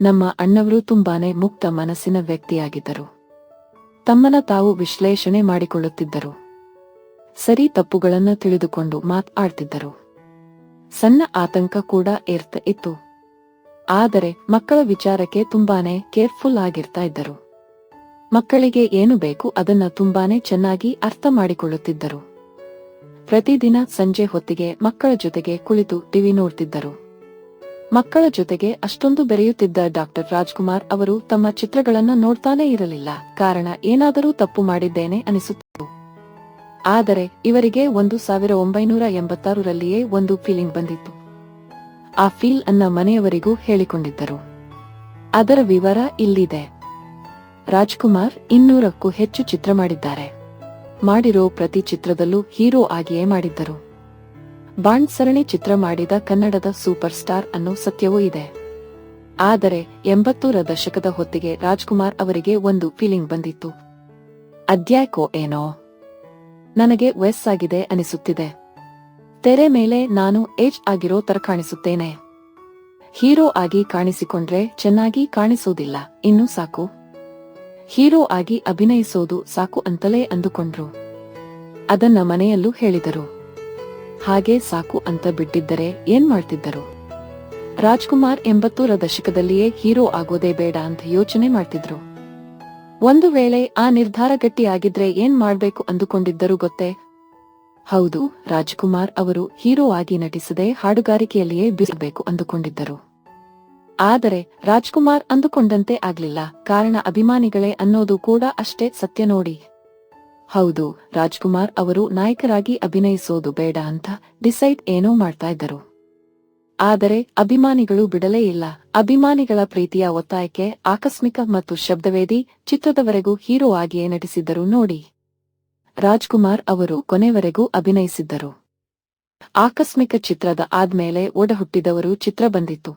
ನಮ್ಮ ಅಣ್ಣವರು ತುಂಬಾನೇ ಮುಕ್ತ ಮನಸ್ಸಿನ ವ್ಯಕ್ತಿಯಾಗಿದ್ದರು. ತಮ್ಮನ ತಾವು ವಿಶ್ಲೇಷಣೆ ಮಾಡಿಕೊಳ್ಳುತ್ತಿದ್ದರು. ಸರಿ ತಪ್ಪುಗಳನ್ನು ತಿಳಿದುಕೊಂಡು ಮಾತಾಡ್ತಿದ್ದರು ಸಣ್ಣ ಆತಂಕ ಕೂಡ ಇರ್ತ ಇತ್ತು. ಆದರೆ ಮಕ್ಕಳ ವಿಚಾರಕ್ಕೆ ತುಂಬಾನೇ ಕೇರ್ಫುಲ್ ಆಗಿರ್ತಾ ಇದ್ದರು. ಮಕ್ಕಳಿಗೆ ಏನು ಬೇಕು ಅದನ್ನ ತುಂಬಾನೇ ಚೆನ್ನಾಗಿ ಅರ್ಥ ಮಾಡಿಕೊಳ್ಳುತ್ತಿದ್ದರು. ಪ್ರತಿದಿನ ಸಂಜೆ ಹೊತ್ತಿಗೆ ಮಕ್ಕಳ ಜೊತೆಗೆ ಕುಳಿತು ಟಿವಿ ನೋಡ್ತಿದ್ದರು. ಮಕ್ಕಳ ಜೊತೆಗೆ ಅಷ್ಟೊಂದು ಬೆರೆಯುತ್ತಿದ್ದ ಡಾಕ್ಟರ್ ರಾಜ್ಕುಮಾರ್ ಅವರು ತಮ್ಮ ಚಿತ್ರಗಳನ್ನ ನೋಡ್ತಾನೇ ಇರಲಿಲ್ಲ. ಕಾರಣ ಏನಾದರೂ ತಪ್ಪು ಮಾಡಿದ್ದೇನೆ ಅನಿಸುತ್ತಿತ್ತು. ಆದರೆ ಇವರಿಗೆ ಒಂದು ಸಾವಿರ ಒಂಬೈನೂರ ಎಂಬತ್ತಾರರಲ್ಲಿಯೇ ಒಂದು ಫೀಲಿಂಗ್ ಬಂದಿತ್ತು. ಆ ಫೀಲ್ ಅನ್ನ ಮನೆಯವರಿಗೂ ಹೇಳಿಕೊಂಡಿದ್ದರು. ಅದರ ವಿವರ ಇಲ್ಲಿದೆ. ರಾಜ್ಕುಮಾರ್ ಇನ್ನೂರಕ್ಕೂ ಹೆಚ್ಚು ಚಿತ್ರ ಮಾಡಿದ್ದಾರೆ. ಮಾಡಿರೋ ಪ್ರತಿ ಚಿತ್ರದಲ್ಲೂ ಹೀರೋ ಆಗಿಯೇ ಮಾಡಿದ್ದರು. ಬಾಂಡ್ ಸರಣಿ ಚಿತ್ರ ಮಾಡಿದ ಕನ್ನಡದ ಸೂಪರ್ ಸ್ಟಾರ್ ಅನ್ನೋ ಸತ್ಯವೂ ಇದೆ. ಆದರೆ ಎಂಬತ್ತೂರ ದಶಕದ ಹೊತ್ತಿಗೆ ರಾಜ್ಕುಮಾರ್ ಅವರಿಗೆ ಒಂದು ಫೀಲಿಂಗ್ ಬಂದಿತ್ತು. ಅದ್ಯಾಕೋ ಏನೋ? ನನಗೆ ವಯಸ್ಸಾಗಿದೆ ಅನಿಸುತ್ತಿದೆ. ತೆರೆ ಮೇಲೆ ನಾನು ಏಜ್ ಆಗಿರೋ ತರ ಕಾಣಿಸುತ್ತೇನೆ. ಹೀರೋ ಆಗಿ ಕಾಣಿಸಿಕೊಂಡ್ರೆ ಚೆನ್ನಾಗಿ ಕಾಣಿಸೋದಿಲ್ಲ, ಇನ್ನು ಸಾಕು. ಹೀರೋ ಆಗಿ ಅಭಿನಯಿಸೋದು ಸಾಕು ಅಂತಲೇ ಅಂದುಕೊಂಡ್ರು. ಅದನ್ನ ಮನೆಯಲ್ಲೂ ಹೇಳಿದರು. ಹಾಗೆ ಸಾಕು ಅಂತ ಬಿಟ್ಟಿದ್ದರೆ ಏನ್ ಮಾಡ್ತಿದ್ದರು? ರಾಜ್ಕುಮಾರ್ ಎಂಬತ್ತೂರ ದಶಕದಲ್ಲಿಯೇ ಹೀರೋ ಆಗೋದೇ ಬೇಡ ಅಂತ ಯೋಚನೆ ಮಾಡ್ತಿದ್ರು. ಒಂದು ವೇಳೆ ಆ ನಿರ್ಧಾರ ಗಟ್ಟಿಯಾಗಿದ್ರೆ ಏನ್ ಮಾಡ್ಬೇಕು ಅಂದುಕೊಂಡಿದ್ದರು ಗೊತ್ತೇ? ಹೌದು, ರಾಜ್ಕುಮಾರ್ ಅವರು ಹೀರೋ ಆಗಿ ನಟಿಸದೆ ಹಾಡುಗಾರಿಕೆಯಲ್ಲಿಯೇ ಬಿಸಬೇಕು ಅಂದುಕೊಂಡಿದ್ದರು. ಆದರೆ ರಾಜ್ಕುಮಾರ್ ಅಂದುಕೊಂಡಂತೆ ಆಗ್ಲಿಲ್ಲ. ಕಾರಣ ಅಭಿಮಾನಿಗಳೇ ಅನ್ನೋದು ಕೂಡ ಅಷ್ಟೇ ಸತ್ಯ ನೋಡಿ. ಹೌದು, ರಾಜ್ಕುಮಾರ್ ಅವರು ನಾಯಕರಾಗಿ ಅಭಿನಯಿಸೋದು ಬೇಡ ಅಂತ ಡಿಸೈಡ್ ಏನೋ ಮಾಡ್ತಾ ಇದ್ದರು. ಆದರೆ ಅಭಿಮಾನಿಗಳು ಬಿಡಲೇ ಇಲ್ಲ. ಅಭಿಮಾನಿಗಳ ಪ್ರೀತಿಯ ಒತ್ತಾಯಕ್ಕೆ ಆಕಸ್ಮಿಕ ಮತ್ತು ಶಬ್ದವೇದಿ ಚಿತ್ರದವರೆಗೂ ಹೀರೋ ಆಗಿಯೇ ನಟಿಸಿದ್ದರು ನೋಡಿ. ರಾಜ್ಕುಮಾರ್ ಅವರು ಕೊನೆವರೆಗೂ ಅಭಿನಯಿಸಿದ್ದರು. ಆಕಸ್ಮಿಕ ಚಿತ್ರದ ಆದ್ಮೇಲೆ ಒಡಹುಟ್ಟಿದವರು ಚಿತ್ರ ಬಂದಿತ್ತು.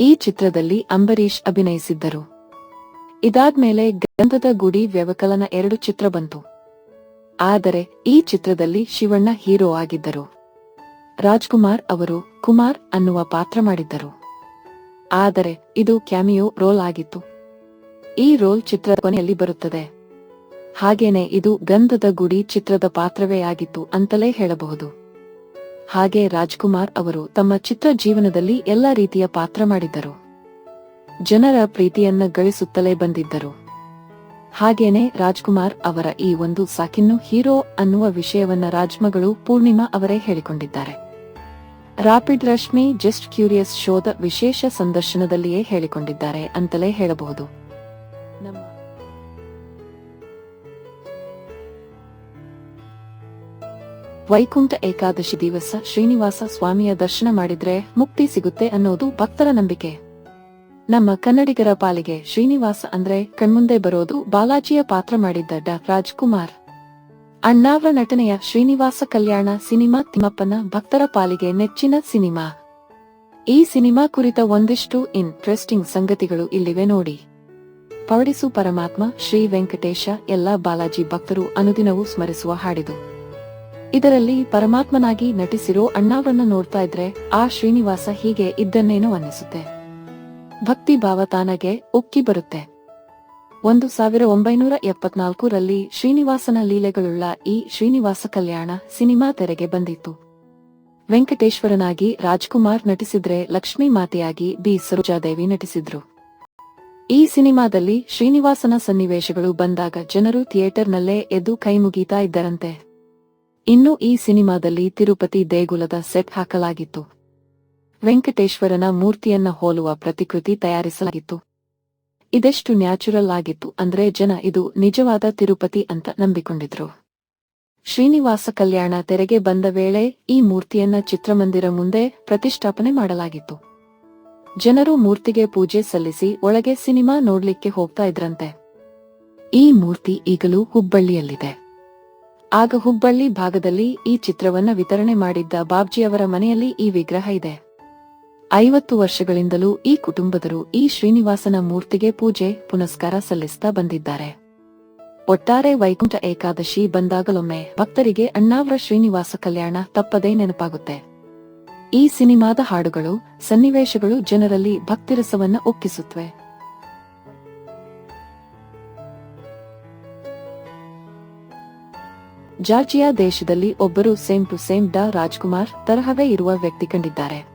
ಈ ಚಿತ್ರದಲ್ಲಿ ಅಂಬರೀಶ್ ಅಭಿನಯಿಸಿದ್ದರು. ಇದಾದ್ಮೇಲೆ ಗಂಧದ ಗುಡಿ ವ್ಯವಕಲನ ಎರಡು ಚಿತ್ರ ಬಂತು. ಆದರೆ ಈ ಚಿತ್ರದಲ್ಲಿ ಶಿವಣ್ಣ ಹೀರೋ ಆಗಿದ್ದರು. ರಾಜ್ಕುಮಾರ್ ಅವರು ಕುಮಾರ್ ಅನ್ನುವ ಪಾತ್ರ ಮಾಡಿದ್ದರು. ಆದರೆ ಇದು ಕ್ಯಾಮಿಯೋ ರೋಲ್ ಆಗಿತ್ತು. ಈ ರೋಲ್ ಚಿತ್ರದ ಕೊನೆಯಲ್ಲಿ ಬರುತ್ತದೆ. ಹಾಗೇನೆ ಇದು ಗಂಧದ ಗುಡಿ ಚಿತ್ರದ ಪಾತ್ರವೇ ಆಗಿತ್ತು ಅಂತಲೇ ಹೇಳಬಹುದು. ಹಾಗೆ ರಾಜ್ಕುಮಾರ್ ಅವರು ತಮ್ಮ ಚಿತ್ರ ಜೀವನದಲ್ಲಿ ಎಲ್ಲ ರೀತಿಯ ಪಾತ್ರ ಮಾಡಿದ್ದರು. ಜನರ ಪ್ರೀತಿಯನ್ನ ಗಳಿಸುತ್ತಲೇ ಬಂದಿದ್ದರು. ಹಾಗೇನೆ ರಾಜ್ಕುಮಾರ್ ಅವರ ಈ ಒಂದು ಸಾಕಿನ್ನು ಹೀರೋ ಅನ್ನುವ ವಿಷಯವನ್ನ ರಾಜ್ಮಗಳು ಪೂರ್ಣಿಮಾ ಅವರೇ ಹೇಳಿಕೊಂಡಿದ್ದಾರೆ. ರಾಪಿಡ್ ರಶ್ಮಿ ಜಸ್ಟ್ ಕ್ಯೂರಿಯಸ್ ಶೋದ ವಿಶೇಷ ಸಂದರ್ಶನದಲ್ಲಿಯೇ ಹೇಳಿಕೊಂಡಿದ್ದಾರೆ ಅಂತಲೇ ಹೇಳಬಹುದು. ವೈಕುಂಠ ಏಕಾದಶಿ ದಿವಸ ಶ್ರೀನಿವಾಸ ಸ್ವಾಮಿಯ ದರ್ಶನ ಮಾಡಿದ್ರೆ ಮುಕ್ತಿ ಸಿಗುತ್ತೆ ಅನ್ನೋದು ಭಕ್ತರ ನಂಬಿಕೆ. ನಮ್ಮ ಕನ್ನಡಿಗರ ಪಾಲಿಗೆ ಶ್ರೀನಿವಾಸ ಅಂದ್ರೆ ಕಣ್ಮುಂದೆ ಬರೋದು ಬಾಲಾಜಿಯ ಪಾತ್ರ ಮಾಡಿದ್ದ ಡಾ. ರಾಜ್ಕುಮಾರ್. ಅಣ್ಣಾವ್ರ ನಟನೆಯ ಶ್ರೀನಿವಾಸ ಕಲ್ಯಾಣ ಸಿನಿಮಾ ತಿಮ್ಮಪ್ಪನ ಭಕ್ತರ ಪಾಲಿಗೆ ನೆಚ್ಚಿನ ಸಿನಿಮಾ. ಈ ಸಿನಿಮಾ ಕುರಿತ ಒಂದಿಷ್ಟು ಇಂಟ್ರೆಸ್ಟಿಂಗ್ ಸಂಗತಿಗಳು ಇಲ್ಲಿವೆ ನೋಡಿ. ಪವಡಿಸು ಪರಮಾತ್ಮ, ಶ್ರೀ ವೆಂಕಟೇಶ, ಎಲ್ಲ ಬಾಲಾಜಿ ಭಕ್ತರು ಅನುದಿನವೂ ಸ್ಮರಿಸುವ ಹಾಡಿದು. ಇದರಲ್ಲಿ ಪರಮಾತ್ಮನಾಗಿ ನಟಿಸಿರೋ ಅಣ್ಣಾವ್ರನ್ನ ನೋಡ್ತಾ ಇದ್ರೆ ಆ ಶ್ರೀನಿವಾಸ ಹೀಗೆ ಇದ್ದನ್ನೇನೋ ಅನ್ನಿಸುತ್ತೆ. ಭಕ್ತಿ ಭಾವ ತಾನಗೆ ಉಕ್ಕಿ ಬರುತ್ತೆ. ಒಂದು ಸಾವಿರ ಒಂಬೈನೂರ ಎಪ್ಪತ್ನಾಲ್ಕರಲ್ಲಿ ಶ್ರೀನಿವಾಸನ ಲೀಲೆಗಳುಳ್ಳ ಈ ಶ್ರೀನಿವಾಸ ಕಲ್ಯಾಣ ಸಿನಿಮಾ ತೆರೆಗೆ ಬಂದಿತ್ತು. ವೆಂಕಟೇಶ್ವರನಾಗಿ ರಾಜ್ಕುಮಾರ್ ನಟಿಸಿದ್ರೆ ಲಕ್ಷ್ಮೀ ಮಾತೆಯಾಗಿ ಬಿ ಸರೋಜಾದೇವಿ ನಟಿಸಿದ್ರು. ಈ ಸಿನಿಮಾದಲ್ಲಿ ಶ್ರೀನಿವಾಸನ ಸನ್ನಿವೇಶಗಳು ಬಂದಾಗ ಜನರು ಥಿಯೇಟರ್ನಲ್ಲೇ ಎದ್ದು ಕೈಮುಗೀತಾ ಇದ್ದರಂತೆ. ಇನ್ನು ಈ ಸಿನಿಮಾದಲ್ಲಿ ತಿರುಪತಿ ದೇಗುಲದ ಸೆಟ್ ಹಾಕಲಾಗಿತ್ತು. ವೆಂಕಟೇಶ್ವರನ ಮೂರ್ತಿಯನ್ನ ಹೋಲುವ ಪ್ರತಿಕೃತಿ ತಯಾರಿಸಲಾಗಿತ್ತು. ಇದೆಷ್ಟು ನ್ಯಾಚುರಲ್ ಆಗಿತ್ತು ಅಂದ್ರೆ ಜನ ಇದು ನಿಜವಾದ ತಿರುಪತಿ ಅಂತ ನಂಬಿಕೊಂಡಿದ್ರು. ಶ್ರೀನಿವಾಸ ಕಲ್ಯಾಣ ತೆರೆಗೆ ಬಂದ ವೇಳೆ ಈ ಮೂರ್ತಿಯನ್ನ ಚಿತ್ರಮಂದಿರ ಮುಂದೆ ಪ್ರತಿಷ್ಠಾಪನೆ ಮಾಡಲಾಗಿತ್ತು. ಜನರು ಮೂರ್ತಿಗೆ ಪೂಜೆ ಸಲ್ಲಿಸಿ ಒಳಗೆ ಸಿನಿಮಾ ನೋಡ್ಲಿಕ್ಕೆ ಹೋಗ್ತಾ ಇದ್ರಂತೆ. ಈ ಮೂರ್ತಿ ಈಗಲೂ ಹುಬ್ಬಳ್ಳಿಯಲ್ಲಿದೆ. ಆಗ ಹುಬ್ಬಳ್ಳಿ ಭಾಗದಲ್ಲಿ ಈ ಚಿತ್ರವನ್ನ ವಿತರಣೆ ಮಾಡಿದ್ದ ಬಾಬ್ಜಿಯವರ ಮನೆಯಲ್ಲಿ ಈ ವಿಗ್ರಹ ಇದೆ. ಐವತ್ತು ವರ್ಷಗಳಿಂದಲೂ ಈ ಕುಟುಂಬದರು ಈ ಶ್ರೀನಿವಾಸನ ಮೂರ್ತಿಗೆ ಪೂಜೆ, ಪುನಸ್ಕಾರ ಸಲ್ಲಿಸ್ತಾ ಬಂದಿದ್ದಾರೆ. ಒಟ್ಟಾರೆ ವೈಕುಂಠ ಏಕಾದಶಿ ಬಂದಾಗಲೊಮ್ಮೆ ಭಕ್ತರಿಗೆ ಅಣ್ಣಾವ್ರ ಶ್ರೀನಿವಾಸ ಕಲ್ಯಾಣ ತಪ್ಪದೇ ನೆನಪಾಗುತ್ತೆ. ಈ ಸಿನಿಮಾದ ಹಾಡುಗಳು, ಸನ್ನಿವೇಶಗಳು ಜನರಲ್ಲಿ ಭಕ್ತಿರಸವನ್ನ ಒಕ್ಕಿಸುತ್ತವೆ ಜಾರ್ಜಿಯಾ ದೇಶದಲ್ಲಿ ಒಬ್ಬರು ಸೇಮ್ ಟು ಸೇಮ್ ಡಾ ರಾಜ್ಕುಮಾರ್ ತರಹವೇ ಇರುವ ವ್ಯಕ್ತಿ ಕಂಡಿದ್ದಾರೆ.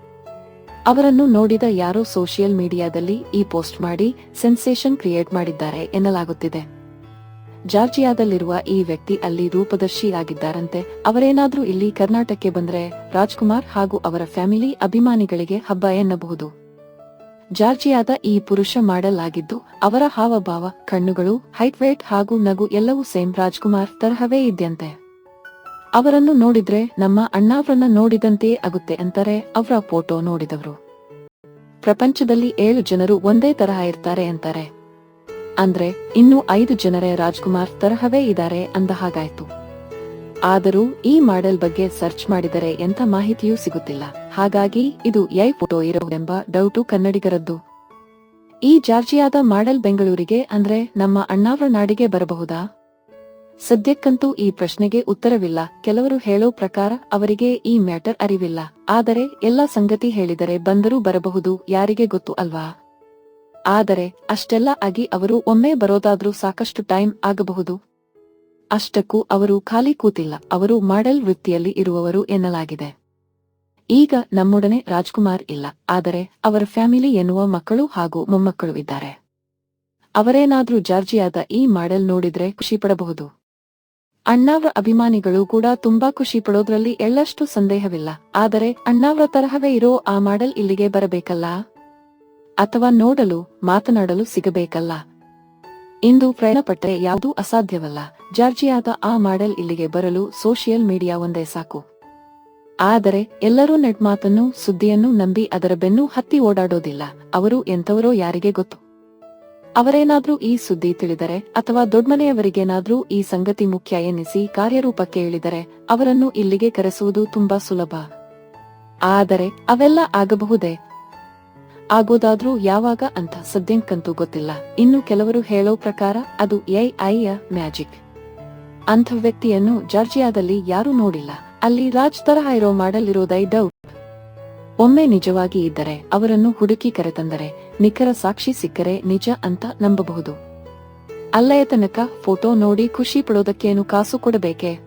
ಅವರನ್ನು ನೋಡಿದ ಯಾರೋ ಸೋಷಿಯಲ್ ಮೀಡಿಯಾದಲ್ಲಿ ಈ ಪೋಸ್ಟ್ ಮಾಡಿ ಸೆನ್ಸೇಷನ್ ಕ್ರಿಯೇಟ್ ಮಾಡಿದ್ದಾರೆ ಎನ್ನಲಾಗುತ್ತಿದೆ. ಜಾರ್ಜಿಯಾದಲ್ಲಿರುವ ಈ ವ್ಯಕ್ತಿ ಅಲ್ಲಿ ರೂಪದರ್ಶಿ ಅವರೇನಾದರೂ ಇಲ್ಲಿ ಕರ್ನಾಟಕಕ್ಕೆ ಬಂದ್ರೆ ರಾಜ್ಕುಮಾರ್ ಹಾಗೂ ಅವರ ಫ್ಯಾಮಿಲಿ ಅಭಿಮಾನಿಗಳಿಗೆ ಹಬ್ಬ ಎನ್ನಬಹುದು. ಜಾರ್ಜಿಯಾದ ಈ ಪುರುಷ ಮಾಡಲಾಗಿದ್ದು, ಅವರ ಹಾವಭಾವ, ಕಣ್ಣುಗಳು ಹೈಟ್ ವೇಟ್ ಹಾಗೂ ನಗು ಎಲ್ಲವೂ ಸೇಮ್ ರಾಜ್ಕುಮಾರ್ ತರಹವೇ ಇದ್ಯಂತೆ. ಅವರನ್ನು ನೋಡಿದ್ರೆ ನಮ್ಮ ಅಣ್ಣಾವ್ರನ್ನ ನೋಡಿದಂತೆ ಆಗುತ್ತೆ ಅಂತಾರೆ ಅವರ ಫೋಟೋ ನೋಡಿದವರು. ಪ್ರಪಂಚದಲ್ಲಿ ಏಳು ಜನರು ಒಂದೇ ತರಹ ಇರ್ತಾರೆ ಅಂತಾರೆ. ಅಂದ್ರೆ ಇನ್ನು ಐದು ಜನರೇ ರಾಜ್ಕುಮಾರ್ ತರಹವೇ ಇದ್ದಾರೆ ಅಂದ ಹಾಗಾಯ್ತು. ಆದರೂ ಈ ಮಾಡೆಲ್ ಬಗ್ಗೆ ಸರ್ಚ್ ಮಾಡಿದರೆ ಎಂಥ ಮಾಹಿತಿಯೂ ಸಿಗುತ್ತಿಲ್ಲ. ಹಾಗಾಗಿ ಇದು ಯೈ ಫೋಟೋ ಇರೋವೆಂಬ ಡೌಟು ಕನ್ನಡಿಗರದ್ದು. ಈ ಜಾರ್ಜಿಯಾದ ಮಾಡೆಲ್ ಬೆಂಗಳೂರಿಗೆ ಅಂದ್ರೆ ನಮ್ಮ ಅಣ್ಣಾವ್ರ ನಾಡಿಗೆ ಬರಬಹುದಾ? ಸದ್ಯಕ್ಕಂತೂ ಈ ಪ್ರಶ್ನೆಗೆ ಉತ್ತರವಿಲ್ಲ. ಕೆಲವರು ಹೇಳೋ ಪ್ರಕಾರ ಅವರಿಗೆ ಈ ಮ್ಯಾಟರ್ ಅರಿವಿಲ್ಲ. ಆದರೆ ಎಲ್ಲ ಸಂಗತಿ ಹೇಳಿದರೆ ಬಂದರೂ ಬರಬಹುದು, ಯಾರಿಗೆ ಗೊತ್ತು ಅಲ್ವಾ? ಆದರೆ ಅಷ್ಟೆಲ್ಲ ಆಗಿ ಅವರು ಒಮ್ಮೆ ಬರೋದಾದ್ರೂ ಸಾಕಷ್ಟು ಟೈಮ್ ಆಗಬಹುದು. ಅಷ್ಟಕ್ಕೂ ಅವರು ಖಾಲಿ ಕೂತಿಲ್ಲ. ಅವರು ಮಾಡೆಲ್ ವೃತ್ತಿಯಲ್ಲಿ ಇರುವವರು ಎನ್ನಲಾಗಿದೆ. ಈಗ ನಮ್ಮೊಡನೆ ರಾಜ್ಕುಮಾರ್ ಇಲ್ಲ. ಆದರೆ ಅವರ ಫ್ಯಾಮಿಲಿ ಎನ್ನುವ ಮಕ್ಕಳು ಹಾಗೂ ಮೊಮ್ಮಕ್ಕಳು ಇದ್ದಾರೆ. ಅವರೇನಾದ್ರೂ ಜಾರ್ಜಿಯಾದ ಈ ಮಾಡೆಲ್ ನೋಡಿದ್ರೆ ಖುಷಿ ಪಡಬಹುದು. ಅಣ್ಣಾವ್ರ ಅಭಿಮಾನಿಗಳು ಕೂಡ ತುಂಬಾ ಖುಷಿ ಪಡೋದ್ರಲ್ಲಿ ಎಳ್ಳಷ್ಟು ಸಂದೇಹವಿಲ್ಲ. ಆದರೆ ಅಣ್ಣಾವ್ರ ತರಹವೇ ಇರೋ ಆ ಮಾಡೆಲ್ ಇಲ್ಲಿಗೆ ಬರಬೇಕಲ್ಲ? ಅಥವಾ ನೋಡಲು, ಮಾತನಾಡಲು ಸಿಗಬೇಕಲ್ಲ? ಇಂದು ಪ್ರಯಾಣಪಟ್ಟರೆ ಯಾವುದೂ ಅಸಾಧ್ಯವಲ್ಲ. ಜಾರ್ಜಿಯಾದ ಆ ಮಾಡೆಲ್ ಇಲ್ಲಿಗೆ ಬರಲು ಸೋಷಿಯಲ್ ಮೀಡಿಯಾ ಒಂದೇ ಸಾಕು. ಆದರೆ ಎಲ್ಲರೂ ನೆಟ್ ಮಾತನ್ನು, ಸುದ್ದಿಯನ್ನು ನಂಬಿ ಅದರ ಬೆನ್ನು ಹತ್ತಿ ಓಡಾಡೋದಿಲ್ಲ. ಅವರು ಎಂತವರೋ ಯಾರಿಗೆ ಗೊತ್ತು. ಅವರೇನಾದ್ರೂ ಈ ಸುದ್ದಿ ತಿಳಿದರೆ ಅಥವಾ ದೊಡ್ಮನೆಯವರಿಗೇನಾದ್ರೂ ಈ ಸಂಗತಿ ಮುಖ್ಯ ಎನ್ನಿಸಿ ಕಾರ್ಯರೂಪಕ್ಕೆ ಇಳಿದರೆ ಅವರನ್ನು ಇಲ್ಲಿಗೆ ಕರೆಸುವುದು ತುಂಬಾ ಸುಲಭ. ಆದರೆ ಅವೆಲ್ಲ ಆಗಬಹುದೇ? ಆಗೋದಾದ್ರೂ ಯಾವಾಗ ಅಂತ ಸದ್ಯಂಕಂತೂ ಗೊತ್ತಿಲ್ಲ. ಇನ್ನು ಕೆಲವರು ಹೇಳೋ ಪ್ರಕಾರ ಅದು ಎಐಯ ಐಯ ಮ್ಯಾಜಿಕ್. ಅಂಥ ವ್ಯಕ್ತಿಯನ್ನು ಜಾರ್ಜಿಯಾದಲ್ಲಿ ಯಾರೂ ನೋಡಿಲ್ಲ. ಅಲ್ಲಿ ರಾಜ್ ತರಹ ಇರೋ ಮಾಡಲಿರೋದೈ ಡೌಟ್. ಒಮ್ಮೆ ನಿಜವಾಗಿ ಇದ್ದರೆ ಅವರನ್ನು ಹುಡುಕಿ ಕರೆತಂದರೆ ನಿಖರ ಸಾಕ್ಷಿ ಸಿಕ್ಕರೆ ನಿಜ ಅಂತ ನಂಬಬಹುದು. ಅಲ್ಲಯ ತನಕ ಫೋಟೋ ನೋಡಿ ಖುಷಿ ಪಡೋದಕ್ಕೇನು ಕಾಸು ಕೊಡಬೇಕೆ?